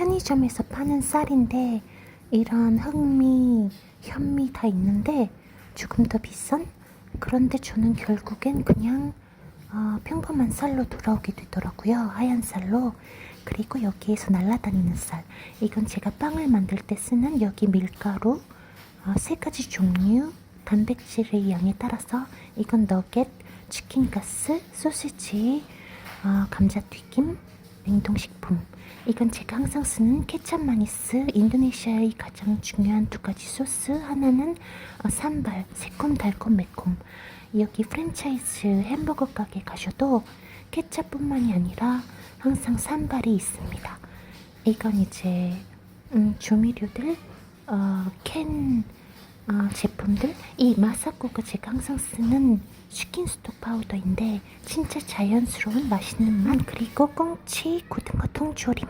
편의점에서 파는 쌀인데 이런 흑미, 현미 다 있는데 조금 더 비싼? 그런데 저는 결국엔 그냥 어, 평범한 쌀로 돌아오게 되더라고요. 하얀 쌀로. 그리고 여기에서 날아다니는 쌀. 이건 제가 빵을 만들 때 쓰는 여기 밀가루 어, 세 가지 종류 단백질의 양에 따라서 이건 너겟, 치킨 가스, 소시지, 어, 감자튀김, 냉동식품. 이건 제가 항상 쓰는 케찹 마니스, 인도네시아의 가장 중요한 두 가지 소스. 하나는 어, 산발, 새콤 달콤 매콤. 여기 프랜차이즈 햄버거 가게 가셔도 케찹뿐만이 아니라 항상 산발이 있습니다. 이건 이제 음, 조미료들, 어, 캔 어, 제품들. 이 마사코가 제가 항상 쓰는 치킨 스톡 파우더인데 진짜 자연스러운 맛있는 맛 그리고 꽁치 고등어 통조림